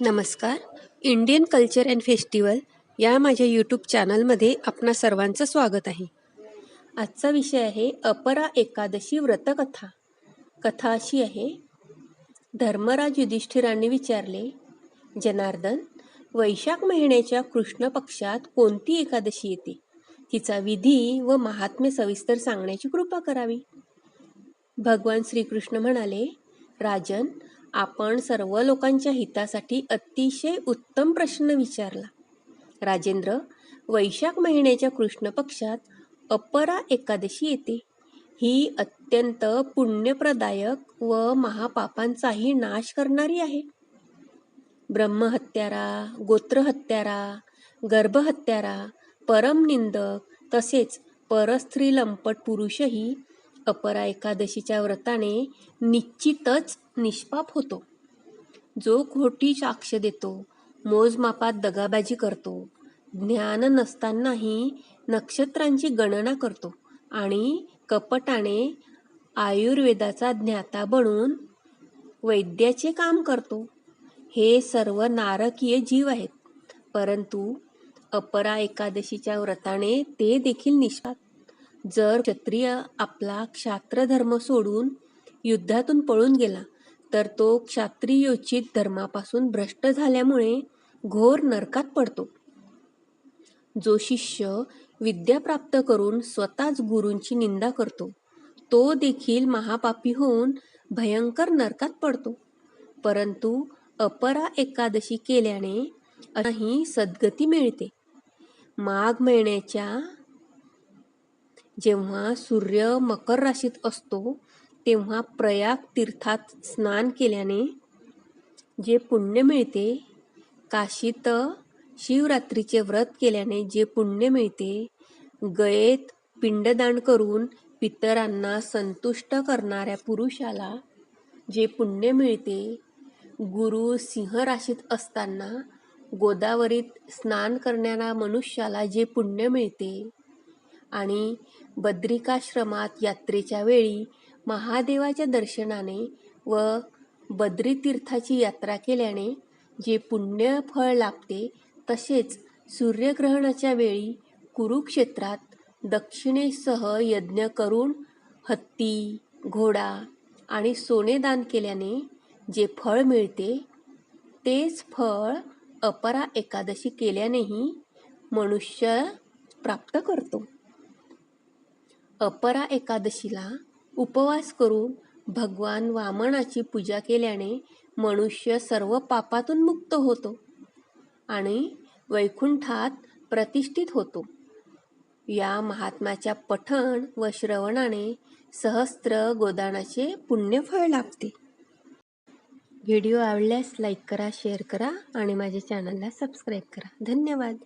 नमस्कार. Indian culture and festival या माझ्या यूट्यूब चॅनलमध्ये आपणा सर्वांचं स्वागत आहे. आजचा विषय आहे अपरा एकादशी व्रतकथा. कथा अशी आहे धर्मराज युधिष्ठिरांनी विचारले जनार्दन वैशाख महिन्याच्या कृष्ण पक्षात कोणती एकादशी येते? तिचा विधी व महात्म्य सविस्तर सांगण्याची कृपा करावी. भगवान श्रीकृष्ण म्हणाले राजन आपण सर्व लोकांच्या हितासाठी अतिशय उत्तम प्रश्न विचारला. राजेंद्र वैशाख महिन्याच्या कृष्ण पक्षात अपरा एकादशी येते. ही अत्यंत पुण्यप्रदायक व महापापांचाही नाश करणारी आहे. ब्रह्महत्यारा गोत्रहत्यारा गर्भहत्यारा परमनिंदक तसेच परस्त्री लंपट पुरुषही अपरा एकादशीच्या व्रताने निश्चितच निष्पाप होतो. जो खोटी साक्ष देतो मोजमापात दगाबाजी करतो ज्ञान नसतानाही नक्षत्रांची गणना करतो आणि कपटाने आयुर्वेदाचा ज्ञाता बनून वैद्याचे काम करतो. हे सर्व नारकीय जीव आहेत परंतु अपरा एकादशीच्या व्रताने ते देखील निष्पाप जर क्षत्रिय आपला क्षात्रधर्म सोडून युद्धातून पळून गेला तर तो क्षात्रियोचित धर्मापासून भ्रष्ट झाल्यामुळे घोर नरकात पडतो. जो शिष्य विद्या प्राप्त करून स्वतःच गुरूंची निंदा करतो तो देखील महापापी होऊन भयंकर नरकात पडतो. परंतु अपरा एकादशी केल्याने ही सद्गती मिळते. माघ महिन्याच्या जेव्हा सूर्य मकर राशीत असतो तेव्हा प्रयाग तीर्थात स्नान केल्याने जे पुण्य मिळते काशीत शिवरात्रीचे व्रत केल्याने जे पुण्य मिळते गयेत पिंडदान करून पितरांना संतुष्ट करणाऱ्या पुरुषाला जे पुण्य मिळते गुरु सिंह राशीत असताना गोदावरीत स्नान करणाऱ्या मनुष्याला जे पुण्य मिळते आणि बद्रिकाश्रमात यात्रेच्या वेळी महादेवाच्या दर्शनाने व बद्रीतीर्थाची यात्रा केल्याने जे पुण्य फळ लाभते तसेच सूर्यग्रहणाच्या वेळी कुरुक्षेत्रात दक्षिणेसह यज्ञ करून हत्ती घोडा आणि सोने दान केल्याने जे फळ मिळते तेच फळ अपरा एकादशी केल्यानेही मनुष्य प्राप्त करतो. अपरा एकादशीला उपवास करून भगवान वामनाची पूजा केल्याने मनुष्य सर्व पापातून मुक्त होतो आणि वैकुंठात प्रतिष्ठित होतो. या महात्म्याच्या पठण व श्रवणाने सहस्त्र गोदानाचे पुण्यफळ लाभते. व्हिडिओ आवडल्यास लाईक करा शेअर करा आणि माझ्या चॅनलला सबस्क्राईब करा. धन्यवाद.